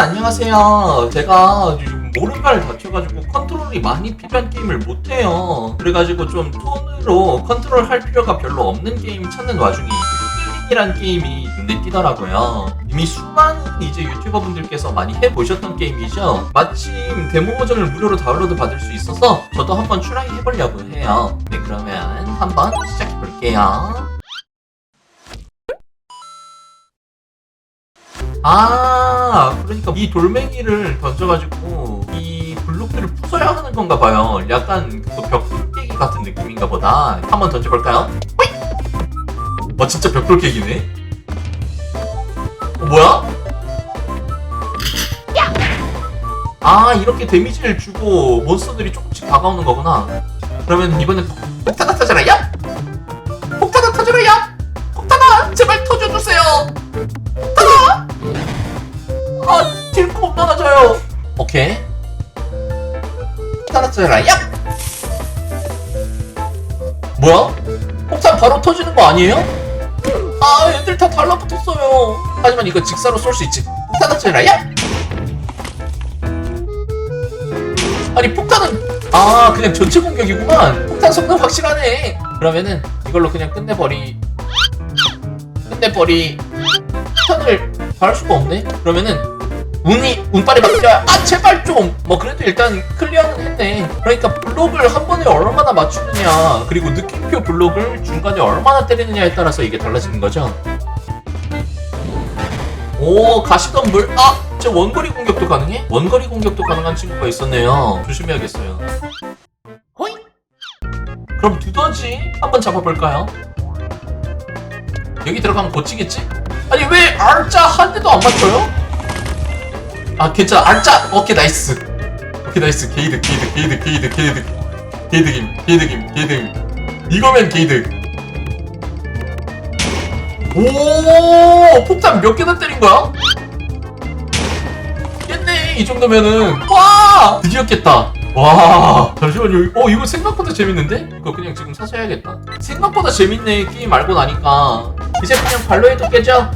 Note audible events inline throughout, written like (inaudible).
안녕하세요. 제가 요즘 오른발을 다쳐가지고 컨트롤이 많이 필요한 게임을 못해요. 그래가지고 좀 톤으로 컨트롤 할 필요가 별로 없는 게임 찾는 와중에 힐링이란 게임이 눈에 띄더라고요. 이미 수많은 이제 유튜버 분들께서 많이 해보셨던 게임이죠. 마침 데모 버전을 무료로 다운로드 받을 수 있어서 저도 한번 트라이 해보려고 해요. 네, 그러면 한번 시작해볼게요. 아, 그러니까 이 돌멩이를 던져가지고 이 블록들을 부숴야 하는 건가 봐요. 약간 그벽돌 깨기 같은 느낌인가 보다. 한번 던져볼까요? 와, 진짜 벽돌 깨기네? 어, 뭐야? 아, 이렇게 데미지를 주고 몬스터들이 조금씩 다가오는 거구나. 그러면 이번엔 폭탄아 터져라, 야! 오케이. 따라쳐라, 야! 뭐야? 폭탄 바로 터지는 거 아니에요? 아, 애들 다 달라붙었어요. 하지만 이거 직사로 쏠 수 있지. 터져라, 야! 아니, 폭탄은, 아, 그냥 전체 공격이구만. 폭탄 성능 확실하네. 그러면은 이걸로 그냥 끝내버리. 끝내버리. 폭탄을 바를 수가 없네? 그러면은 운이 운빨이 바뀌어야 아 제발 좀 뭐 그래도 일단 클리어는 했네 그러니까 블록을 한 번에 얼마나 맞추느냐 그리고 느낌표 블록을 중간에 얼마나 때리느냐에 따라서 이게 달라지는 거죠 오 가시던 물 아 저 원거리 공격도 가능해? 원거리 공격도 가능한 친구가 있었네요 조심해야겠어요 호잉 그럼 두더지 한번 잡아볼까요? 여기 들어가면 고치겠지? 아니 왜 R자 한 대도 안 맞춰요? 아 괜찮아. R자 오케이 나이스. 오케이 나이스. 게이득 게이득 게이득 게이득 게이득. 게이득임 게이득임 게이득임. 이거면 게이득. 오 폭탄 몇 개나 때린 거야? 깼네 이 정도면은. 와! 드디어 깼다. 와 잠시만요. 어 이거 생각보다 재밌는데? 이거 그냥 지금 사서 해야겠다. 생각보다 재밌네 게임 알고 나니까. 이제 그냥 발로 해도 깨져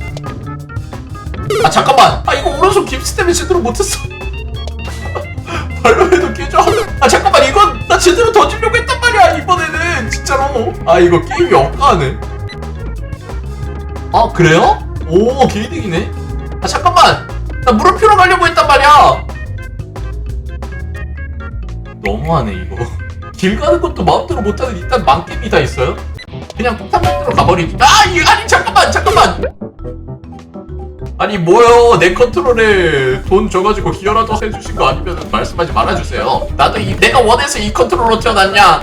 아 잠깐만. 아 이거 오른손 깁스 때문에 제대로 못했어. (laughs) 발로 해도 깨져. 아 잠깐만. 이건 나 제대로 던지려고 했단 말이야 이번에는. 진짜로. 아 이거 게임이 억까하네. 아 그래요? 오 개이득이네. 아 잠깐만. 나 물음표로 가려고 했단 말이야. 너무하네 이거. 길 가는 것도 마음대로 못하는 일단 망겜이 다 있어요? 그냥 폭탄 만들어 가버리기. 아 이, 아니 잠깐만 잠깐만 아니 뭐요? 내 컨트롤에 돈 줘가지고 기여라도 해주신 거 아니면 말씀하지 말아주세요. 나도 이 내가 원해서 이 컨트롤로 태어났냐?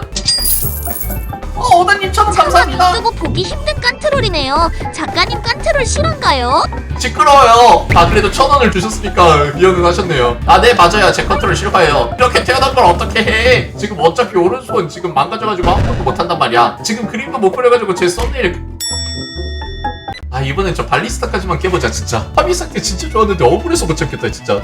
어 오다님 천원 감사합니다. 쓰고 보기 힘든 깐트롤이네요. 작가님 깐트롤 실한가요? 시끄러워요. 아 그래도 천 원을 주셨으니까 이해는 하셨네요. 아 네 맞아요. 제 컨트롤 싫어해요. 이렇게 태어난 걸 어떻게 해? 지금 어차피 오른손 지금 망가져가지고 아무것도 못한단 말이야. 지금 그림도 못 그려가지고 제 썸네일 아 이번엔 저 발리스타까지만 깨보자 진짜. 파미사케 진짜 좋았는데 억울해서 못 참겠다 진짜.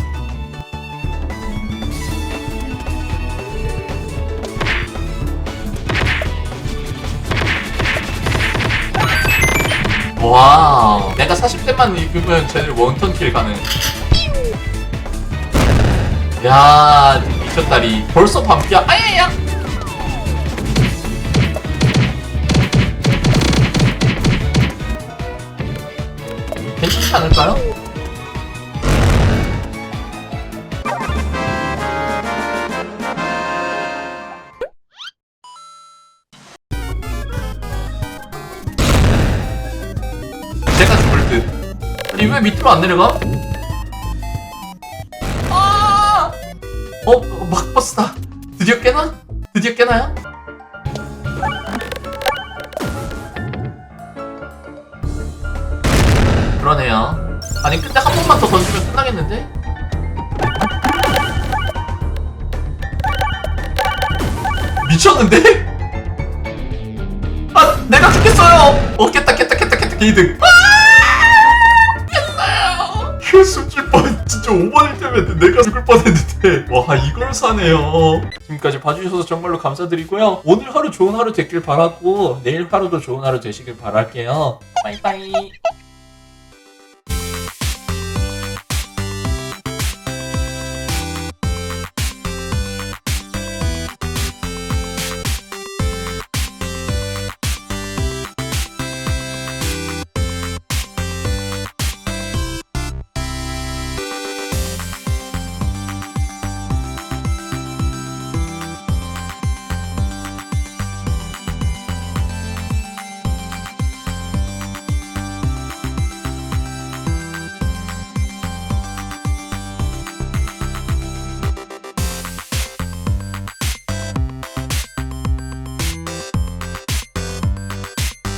와 내가 40대만 입으면 쟤들 원턴킬 가능. 야 미쳤다리. 벌써 반피야. 아야야 괜찮지 않을까요? 제가 죽을 듯. 아니 왜 밑으로 안 내려가? 아! 어, 어, 막버스다. 드디어 깨나? 드디어 깨나요? 그러네요. 아니 근데 한 번만 더 던지면 끝나겠는데? 미쳤는데? 아 내가 죽겠어요. 어 깼다 깼다 깼다 깼다 게이득. 이거 숨질 뻔. 진짜 5번일 때면 내가 죽을 뻔했는데 와 이걸 사네요. 지금까지 봐주셔서 정말로 감사드리고요. 오늘 하루 좋은 하루 됐길 바라고 내일 하루도 좋은 하루 되시길 바랄게요. 빠이빠이.